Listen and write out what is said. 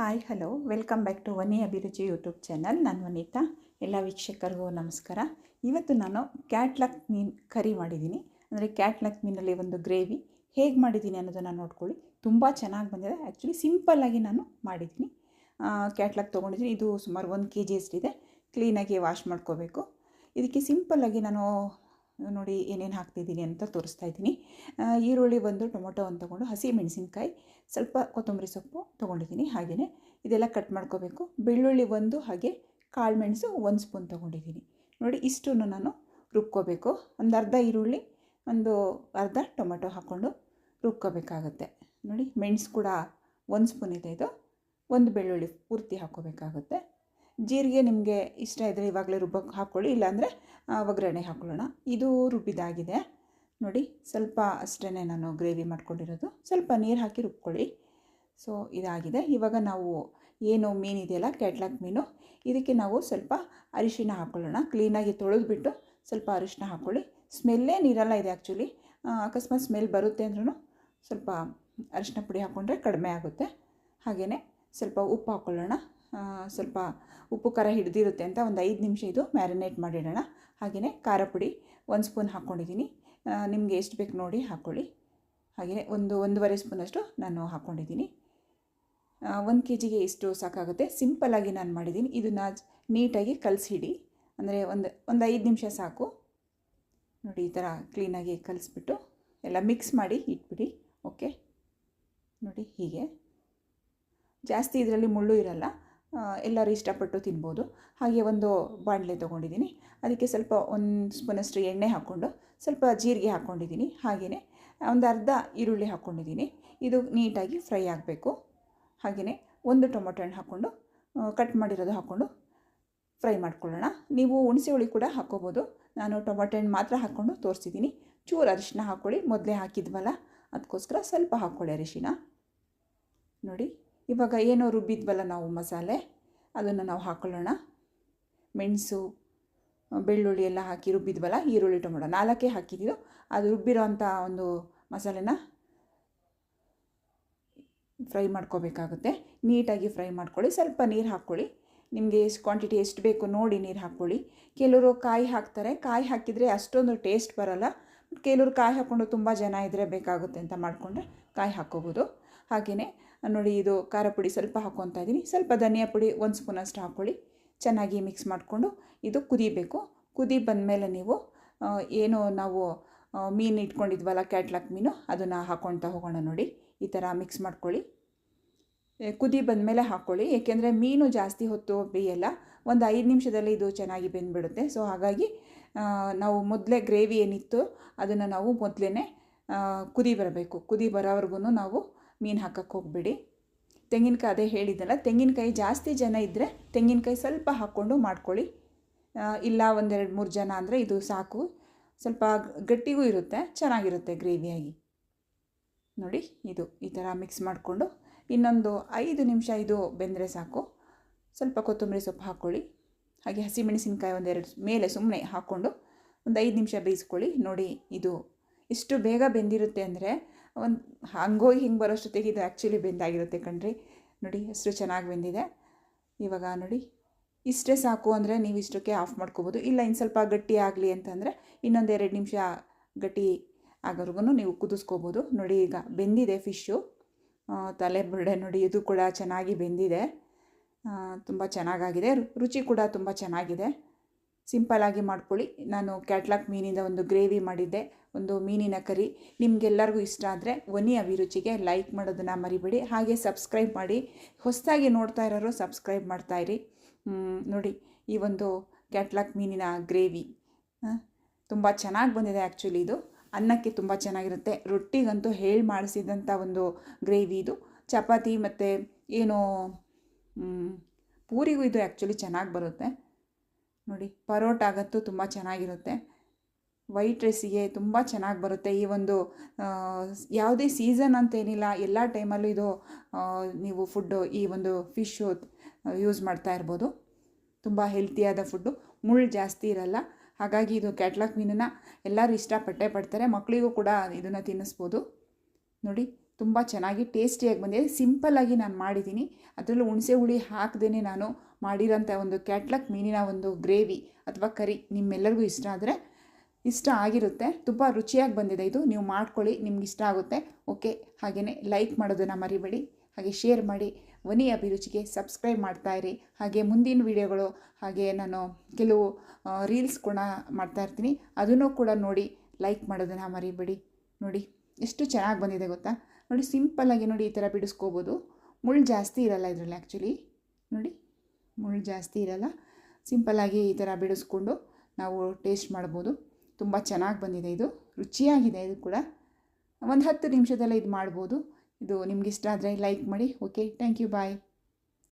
Hi hello welcome back to Vani Abhiruchi YouTube channel ನಾನು ವನಿತಾ. ಎಲ್ಲ ವೀಕ್ಷಕರಿಗೂ ನಮಸ್ಕಾರ. ಇವತ್ತು ನಾನು ಕ್ಯಾಟ್ಲಕ್ ಮೀನು ಕರಿ ಮಾಡಿದ್ದೀನಿ. ಅಂದರೆ ಕ್ಯಾಟ್ಲಕ್ ಮೀನಲ್ಲಿ ಒಂದು ಗ್ರೇವಿ ಹೇಗೆ ಮಾಡಿದ್ದೀನಿ ಅನ್ನೋದನ್ನು ನೋಡ್ಕೊಳ್ಳಿ. ತುಂಬ ಚೆನ್ನಾಗಿ ಬಂದಿದೆ. ಆ್ಯಕ್ಚುಲಿ ಸಿಂಪಲ್ಲಾಗಿ ನಾನು ಮಾಡಿದ್ದೀನಿ. ಕ್ಯಾಟ್ಲಕ್ ತೊಗೊಂಡಿದ್ದೀನಿ. ಇದು ಸುಮಾರು ಒಂದು ಕೆ ಜಿ ಅಷ್ಟಿದೆ ಕ್ಲೀನಾಗಿ ವಾಶ್ ಮಾಡ್ಕೋಬೇಕು. ಇದಕ್ಕೆ ಸಿಂಪಲ್ಲಾಗಿ ನಾನು ನೋಡಿ ಏನೇನು ಹಾಕ್ತಿದ್ದೀನಿ ಅಂತ ತೋರಿಸ್ತಾ ಇದ್ದೀನಿ. ಈರುಳ್ಳಿ ಒಂದು, ಟೊಮೊಟೊ ಒಂದು ತೊಗೊಂಡು ಹಸಿ ಮೆಣಸಿನ್ಕಾಯಿ, ಸ್ವಲ್ಪ ಕೊತ್ತಂಬರಿ ಸೊಪ್ಪು ತೊಗೊಂಡಿದ್ದೀನಿ ಹಾಗೆಯೇ ಇದೆಲ್ಲ ಕಟ್ ಮಾಡ್ಕೋಬೇಕು. ಬೆಳ್ಳುಳ್ಳಿ ಒಂದು, ಹಾಗೆ ಕಾಳು ಮೆಣಸು ಒಂದು ಸ್ಪೂನ್ ತೊಗೊಂಡಿದ್ದೀನಿ. ನೋಡಿ ಇಷ್ಟನ್ನು ನಾನು ರುಬ್ಕೋಬೇಕು. ಒಂದು ಅರ್ಧ ಈರುಳ್ಳಿ, ಒಂದು ಅರ್ಧ ಟೊಮೊಟೊ ಹಾಕ್ಕೊಂಡು ರುಬ್ಕೋಬೇಕಾಗತ್ತೆ. ನೋಡಿ ಮೆಣಸು ಕೂಡ ಒಂದು ಸ್ಪೂನ್ ಇದೆ ಇದು. ಒಂದು ಬೆಳ್ಳುಳ್ಳಿ ಪೂರ್ತಿ ಹಾಕ್ಕೋಬೇಕಾಗುತ್ತೆ. ಜೀರಿಗೆ ನಿಮಗೆ ಇಷ್ಟ ಇದ್ದರೆ ಇವಾಗಲೇ ರುಬ್ಬಕ್ಕೆ ಹಾಕ್ಕೊಳ್ಳಿ ಇಲ್ಲಾಂದರೆ ಒಗ್ಗರಣೆ ಹಾಕ್ಕೊಳ್ಳೋಣ ಇದು ರುಬ್ಬಿದಾಗಿದೆ. ನೋಡಿ, ಸ್ವಲ್ಪ ಅಷ್ಟೇ ನಾನು ಗ್ರೇವಿ ಮಾಡ್ಕೊಂಡಿರೋದು. ಸ್ವಲ್ಪ ನೀರು ಹಾಕಿ ರುಬ್ಕೊಳ್ಳಿ. ಸೊ, ಇದಾಗಿದೆ. ಇವಾಗ ನಾವು ಏನು ಮೀನಿದೆಯಲ್ಲ ಕ್ಯಾಟ್ಲಾಕ್ ಮೀನು, ಇದಕ್ಕೆ ನಾವು ಸ್ವಲ್ಪ ಅರಿಶಿನ ಹಾಕ್ಕೊಳ್ಳೋಣ ಕ್ಲೀನಾಗಿ ತೊಳೆದ್ಬಿಟ್ಟು ಸ್ವಲ್ಪ ಅರಿಶಿನ ಹಾಕ್ಕೊಳ್ಳಿ ಸ್ಮೆಲ್ಲೇ ನೀರಲ್ಲ ಇದೆ ಆ್ಯಕ್ಚುಲಿ ಅಕಸ್ಮಾತ್ ಸ್ಮೆಲ್ ಬರುತ್ತೆ ಅಂದ್ರೂ ಸ್ವಲ್ಪ ಅರಿಶಿನ ಪುಡಿ ಹಾಕ್ಕೊಂಡ್ರೆ ಕಡಿಮೆ ಆಗುತ್ತೆ. ಹಾಗೆಯೇ ಸ್ವಲ್ಪ ಉಪ್ಪು ಹಾಕ್ಕೊಳ್ಳೋಣ ಸ್ವಲ್ಪ ಉಪ್ಪು ಖಾರ ಹಿಡಿದಿರುತ್ತೆ ಅಂತ ಒಂದು ಐದು ನಿಮಿಷ ಇದು ಮ್ಯಾರಿನೇಟ್ ಮಾಡಿಡೋಣ. ಹಾಗೆಯೇ ಖಾರ ಪುಡಿ ಒಂದು ಸ್ಪೂನ್ ಹಾಕ್ಕೊಂಡಿದ್ದೀನಿ. ನಿಮಗೆ ಎಷ್ಟು ಬೇಕು ನೋಡಿ ಹಾಕ್ಕೊಳ್ಳಿ. ಹಾಗೆಯೇ ಒಂದು ಒಂದೂವರೆ ಸ್ಪೂನಷ್ಟು ನಾನು ಹಾಕ್ಕೊಂಡಿದ್ದೀನಿ. ಒಂದು ಕೆ ಜಿಗೆ ಇಷ್ಟು ಸಾಕಾಗುತ್ತೆ. ಸಿಂಪಲ್ಲಾಗಿ ನಾನು ಮಾಡಿದ್ದೀನಿ. ಇದನ್ನು ನೀಟಾಗಿ ಕಲಸಿಡಿ. ಅಂದರೆ ಒಂದು ಒಂದು ಐದು ನಿಮಿಷ ಸಾಕು. ನೋಡಿ, ಈ ಥರ ಕ್ಲೀನಾಗಿ ಕಲಿಸ್ಬಿಟ್ಟು ಎಲ್ಲ ಮಿಕ್ಸ್ ಮಾಡಿ ಇಟ್ಬಿಡಿ. ಓಕೆ ನೋಡಿ, ಹೀಗೆ. ಜಾಸ್ತಿ ಇದರಲ್ಲಿ ಮುಳ್ಳು ಇರಲ್ಲ. ಎಲ್ಲರೂ ಇಷ್ಟಪಟ್ಟು ತಿನ್ಬೋದು. ಹಾಗೆ ಒಂದು ಬಾಣಲೆ ತೊಗೊಂಡಿದ್ದೀನಿ. ಅದಕ್ಕೆ ಸ್ವಲ್ಪ ಒಂದು ಸ್ಪೂನಷ್ಟು ಎಣ್ಣೆ ಹಾಕ್ಕೊಂಡು ಸ್ವಲ್ಪ ಜೀರಿಗೆ ಹಾಕ್ಕೊಂಡಿದ್ದೀನಿ. ಹಾಗೆಯೇ ಒಂದು ಅರ್ಧ ಈರುಳ್ಳಿ ಹಾಕ್ಕೊಂಡಿದ್ದೀನಿ. ಇದು ನೀಟಾಗಿ ಫ್ರೈ ಆಗಬೇಕು. ಹಾಗೆಯೇ ಒಂದು ಟೊಮೊಟೊ ಹಣ್ಣು ಹಾಕ್ಕೊಂಡು ಕಟ್ ಮಾಡಿರೋದು ಹಾಕ್ಕೊಂಡು ಫ್ರೈ ಮಾಡ್ಕೊಳ್ಳೋಣ. ನೀವು ಹುಣಸೆ ಹುಳಿ ಕೂಡ ಹಾಕ್ಕೋಬೋದು. ನಾನು ಟೊಮೊಟೊ ಹಣ್ಣು ಮಾತ್ರ ಹಾಕ್ಕೊಂಡು ತೋರಿಸಿದ್ದೀನಿ. ಚೂರು ಅರಿಶಿನ ಹಾಕ್ಕೊಳ್ಳಿ. ಮೊದಲೇ ಹಾಕಿದ್ವಲ್ಲ, ಅದಕ್ಕೋಸ್ಕರ ಸ್ವಲ್ಪ ಹಾಕ್ಕೊಳ್ಳಿ ಅರಿಶಿನ. ನೋಡಿ. ಇವಾಗ ಏನೋ ರುಬ್ಬಿದ್ವಲ್ಲ ನಾವು ಮಸಾಲೆ, ಅದನ್ನು ನಾವು ಹಾಕ್ಕೊಳ್ಳೋಣ ಮೆಣಸು, ಬೆಳ್ಳುಳ್ಳಿ ಎಲ್ಲ ಹಾಕಿ ರುಬ್ಬಿದ್ವಲ್ಲ, ಈರುಳ್ಳಿ, ಟೊಮೊಟೊ ನಾಲ್ಕೇ ಹಾಕಿದ್ದೀವಿ ಅದು ರುಬ್ಬಿರೋ ಒಂದು ಮಸಾಲೆನ ಫ್ರೈ ಮಾಡ್ಕೋಬೇಕಾಗುತ್ತೆ. ನೀಟಾಗಿ ಫ್ರೈ ಮಾಡ್ಕೊಳ್ಳಿ, ಸ್ವಲ್ಪ ನೀರು ಹಾಕ್ಕೊಳ್ಳಿ. ನಿಮಗೆ ಎಷ್ಟು ಕ್ವಾಂಟಿಟಿ ಎಷ್ಟು ಬೇಕು ನೋಡಿ ನೀರು ಹಾಕ್ಕೊಳ್ಳಿ. ಕೆಲವರು ಕಾಯಿ ಹಾಕ್ತಾರೆ, ಕಾಯಿ ಹಾಕಿದರೆ ಅಷ್ಟೊಂದು ಟೇಸ್ಟ್ ಬರಲ್ಲ. ಕೆಲವರು ಕಾಯಿ ಹಾಕ್ಕೊಂಡು ತುಂಬ ಜನ ಇದ್ದರೆ ಬೇಕಾಗುತ್ತೆ ಅಂತ ಮಾಡಿಕೊಂಡ್ರೆ ಕಾಯಿ ಹಾಕ್ಕೋಬೋದು. ಹಾಗೆಯೇ ನೋಡಿ ಇದು ಖಾರ ಪುಡಿ ಸ್ವಲ್ಪ ಹಾಕ್ಕೊತಾ ಇದ್ದೀನಿ. ಸ್ವಲ್ಪ ಧನಿಯಾ ಪುಡಿ ಒಂದು ಸ್ಪೂನಷ್ಟು ಹಾಕ್ಕೊಳ್ಳಿ ಚೆನ್ನಾಗಿ ಮಿಕ್ಸ್ ಮಾಡಿಕೊಂಡು ಇದು ಕುದಿಬೇಕು. ಕುದಿ ಬಂದಮೇಲೆ ನೀವು ಏನು ನಾವು ಮೀನು ಇಟ್ಕೊಂಡಿದ್ವಲ್ಲ ಕ್ಯಾಟ್ಲಾಕ್ ಮೀನು, ಅದನ್ನು ಹಾಕ್ಕೊಳ್ತಾ ಹೋಗೋಣ ನೋಡಿ. ಈ ಥರ ಮಿಕ್ಸ್ ಮಾಡ್ಕೊಳ್ಳಿ. ಕುದಿ ಬಂದಮೇಲೆ ಹಾಕ್ಕೊಳ್ಳಿ ಏಕೆಂದರೆ ಮೀನು ಜಾಸ್ತಿ ಹೊತ್ತು ಬೇಯಲ್ಲ. ಒಂದು ಐದು ನಿಮಿಷದಲ್ಲಿ ಇದು ಚೆನ್ನಾಗಿ ಬೆಂದ್ಬಿಡುತ್ತೆ. ಸೊ ಹಾಗಾಗಿ ನಾವು ಮೊದಲೇ ಗ್ರೇವಿ ಏನಿತ್ತು ಅದನ್ನು ನಾವು ಮೊದಲೇ ಕುದಿ ಬರಬೇಕು. ಕುದಿ ಬರೋವರೆಗೂ ನಾವು ಮೀನು ಹಾಕಕ್ಕೆ ಹೋಗ್ಬಿಡಿ. ತೆಂಗಿನಕಾಯಿ ಅದೇ ಹೇಳಿದ್ದಲ್ಲ ತೆಂಗಿನಕಾಯಿ ಜಾಸ್ತಿ ಜನ ಇದ್ದರೆ ತೆಂಗಿನಕಾಯಿ ಸ್ವಲ್ಪ ಹಾಕ್ಕೊಂಡು ಮಾಡ್ಕೊಳ್ಳಿ. ಇಲ್ಲ ಒಂದೆರಡು ಮೂರು ಜನ ಅಂದರೆ ಇದು ಸಾಕು. ಸ್ವಲ್ಪ ಗಟ್ಟಿಗೂ ಇರುತ್ತೆ, ಚೆನ್ನಾಗಿರುತ್ತೆ ಗ್ರೇವಿಯಾಗಿ ನೋಡಿ, ಇದು ಈ ಥರ ಮಿಕ್ಸ್ ಮಾಡಿಕೊಂಡು ಇನ್ನೊಂದು ಐದು ನಿಮಿಷ ಇದು ಬೆಂದರೆ ಸಾಕು. ಸ್ವಲ್ಪ ಕೊತ್ತಂಬರಿ ಸೊಪ್ಪು ಹಾಕ್ಕೊಳ್ಳಿ ಹಾಗೆ ಹಸಿಮೆಣಸಿನ್ಕಾಯಿ ಒಂದೆರಡು ಮೇಲೆ ಸುಮ್ಮನೆ ಹಾಕ್ಕೊಂಡು ಒಂದು ಐದು ನಿಮಿಷ ಬೇಯಿಸ್ಕೊಳ್ಳಿ. ನೋಡಿ, ಇದು ಇಷ್ಟು ಬೇಗ ಬೆಂದಿರುತ್ತೆ ಅಂದರೆ ಒಂದು ಹಂಗೋಗಿ ಹಿಂಗೆ ಬರೋಷ್ಟೊತ್ತಿಗೆ ಇದು ಆ್ಯಕ್ಚುಲಿ ಬೆಂದಾಗಿರುತ್ತೆ ಕಣ್ರಿ. ನೋಡಿ, ಹೆಸರು ಚೆನ್ನಾಗಿ ಬೆಂದಿದೆ. ಇವಾಗ ನೋಡಿ, ಇಷ್ಟೇ ಸಾಕು ಅಂದರೆ ನೀವು ಇಷ್ಟಕ್ಕೆ ಆಫ್ ಮಾಡ್ಕೋಬೋದು. ಇಲ್ಲ ಇನ್ನು ಸ್ವಲ್ಪ ಗಟ್ಟಿ ಆಗಲಿ ಅಂತಂದರೆ ಇನ್ನೊಂದು ಎರಡು ನಿಮಿಷ ಗಟ್ಟಿ ಆಗೋರ್ಗು ನೀವು ಕುದಿಸ್ಕೋಬೋದು. ನೋಡಿ, ಈಗ ಬೆಂದಿದೆ ಫಿಶ್ಶು ತಲೆ ಬುರುಡೆ ನೋಡಿ, ಇದು ಕೂಡ ಚೆನ್ನಾಗಿ ಬೆಂದಿದೆ. ತುಂಬ ಚೆನ್ನಾಗಾಗಿದೆ. ರುಚಿ ಕೂಡ ತುಂಬ ಚೆನ್ನಾಗಿದೆ. ಸಿಂಪಲ್ಲಾಗಿ ಮಾಡ್ಕೊಳ್ಳಿ. ನಾನು ಕ್ಯಾಟ್ಲಾಕ್ ಮೀನಿಂದ ಒಂದು ಗ್ರೇವಿ ಮಾಡಿದ್ದೆ. ಒಂದು ಮೀನಿನ ಕರಿ. ನಿಮಗೆಲ್ಲರಿಗೂ ಇಷ್ಟ ಆದರೆ ಒನಿ ಅಭಿರುಚಿಗೆ ಲೈಕ್ ಮಾಡೋದನ್ನು ಮರಿಬೇಡಿ. ಹಾಗೆ ಸಬ್ಸ್ಕ್ರೈಬ್ ಮಾಡಿ. ಹೊಸದಾಗಿ ನೋಡ್ತಾ ಇರೋರು ಸಬ್ಸ್ಕ್ರೈಬ್ ಮಾಡ್ತಾಯಿರಿ ನೋಡಿ ಈ ಒಂದು ಕ್ಯಾಟ್ಲಾಕ್ ಮೀನಿನ ಗ್ರೇವಿ. ತುಂಬ ಚೆನ್ನಾಗಿ ಬಂದಿದೆ ಆ್ಯಕ್ಚುಲಿ ಇದು. ಅನ್ನಕ್ಕೆ ತುಂಬ ಚೆನ್ನಾಗಿರುತ್ತೆ. ರೊಟ್ಟಿಗಂತೂ ಹೇಳಿ ಮಾಡಿಸಿದಂಥ ಒಂದು ಗ್ರೇವಿ ಇದು. ಚಪಾತಿ ಮತ್ತು ಏನು ಪೂರಿಗೂ ಇದು ಆ್ಯಕ್ಚುಲಿ ಚೆನ್ನಾಗಿ ಬರುತ್ತೆ. ನೋಡಿ, ಪರೋಟ ಆಗತ್ತು ತುಂಬ ಚೆನ್ನಾಗಿರುತ್ತೆ. ವೈಟ್ ರೈಸಿಗೆ ತುಂಬ ಚೆನ್ನಾಗಿ ಬರುತ್ತೆ. ಈ ಒಂದು ಯಾವುದೇ ಸೀಸನ್ ಅಂತೇನಿಲ್ಲ ಎಲ್ಲ ಟೈಮಲ್ಲೂ ಇದು ನೀವು ಫುಡ್ಡು, ಈ ಒಂದು ಫಿಶ್ಶು ಯೂಸ್ ಮಾಡ್ತಾ ಇರ್ಬೋದು. ತುಂಬ ಹೆಲ್ತಿಯಾದ ಫುಡ್ಡು. ಮುಳ್ಳು ಜಾಸ್ತಿ ಇರಲ್ಲ. ಹಾಗಾಗಿ ಇದು ಕ್ಯಾಟ್ಲಾಕ್ ಮೀನನ್ನು ಎಲ್ಲರೂ ಇಷ್ಟಪಟ್ಟೇ ಪಡ್ತಾರೆ. ಮಕ್ಕಳಿಗೂ ಕೂಡ ಇದನ್ನು ತಿನ್ನಿಸ್ಬೋದು. ನೋಡಿ, ತುಂಬ ಚೆನ್ನಾಗಿ ಟೇಸ್ಟಿಯಾಗಿ ಬಂದಿದೆ. ಸಿಂಪಲ್ಲಾಗಿ ನಾನು ಮಾಡಿದ್ದೀನಿ. ಅದರಲ್ಲೂ ಹುಣಸೆ ಹುಳಿ ಹಾಕ್ದೇ ನಾನು ಮಾಡಿರೋಂಥ ಒಂದು ಕ್ಯಾಟ್ಲಕ್ ಮೀನಿನ ಒಂದು ಗ್ರೇವಿ ಅಥವಾ ಕರಿ ನಿಮ್ಮೆಲ್ಲರಿಗೂ ಇಷ್ಟ ಆದರೆ ಇಷ್ಟ ಆಗಿರುತ್ತೆ. ತುಂಬ ರುಚಿಯಾಗಿ ಬಂದಿದೆ ಇದು. ನೀವು ಮಾಡ್ಕೊಳ್ಳಿ, ನಿಮ್ಗೆ ಇಷ್ಟ ಆಗುತ್ತೆ. ಓಕೆ, ಹಾಗೆಯೇ ಲೈಕ್ ಮಾಡೋದನ್ನು ಮರಿಬೇಡಿ. ಹಾಗೆ ಶೇರ್ ಮಾಡಿ, ವನಿ ಅಭಿರುಚಿಗೆ ಸಬ್ಸ್ಕ್ರೈಬ್ ಮಾಡ್ತಾ ಇರಿ. ಹಾಗೆ ಮುಂದಿನ ವಿಡಿಯೋಗಳು, ಹಾಗೆ ನಾನು ಕೆಲವು ರೀಲ್ಸ್ ಕೂಡ ಮಾಡ್ತಾ ಇರ್ತೀನಿ. ಅದನ್ನು ಕೂಡ ನೋಡಿ ಲೈಕ್ ಮಾಡೋದನ್ನು ಮರಿಬೇಡಿ. ನೋಡಿ, ಎಷ್ಟು ಚೆನ್ನಾಗಿ ಬಂದಿದೆ ಗೊತ್ತಾ? ನೋಡಿ, ಸಿಂಪಲ್ಲಾಗಿ ನೋಡಿ ಈ ಥರ ಬಿಡಿಸ್ಕೋಬೋದು. ಮುಳ್ಳು ಜಾಸ್ತಿ ಇರಲ್ಲ ಇದರಲ್ಲಿ ಆ್ಯಕ್ಚುಲಿ ನೋಡಿ. ಮುಳ್ಳು ಜಾಸ್ತಿ ಇರಲ್ಲ. ಸಿಂಪಲ್ಲಾಗಿ ಈ ಥರ ಬಿಡಿಸ್ಕೊಂಡು ನಾವು ಟೇಸ್ಟ್ ಮಾಡ್ಬೋದು. ತುಂಬ ಚೆನ್ನಾಗಿ ಬಂದಿದೆ ಇದು. ರುಚಿಯಾಗಿದೆ ಇದು ಕೂಡ. ಒಂದು ಹತ್ತು ನಿಮಿಷದಲ್ಲೇ ಇದು ಮಾಡ್ಬೋದು. ಇದು ನಿಮ್ಗೆ ಇಷ್ಟ ಆದರೆ ಲೈಕ್ ಮಾಡಿ. Okay, thank you, bye.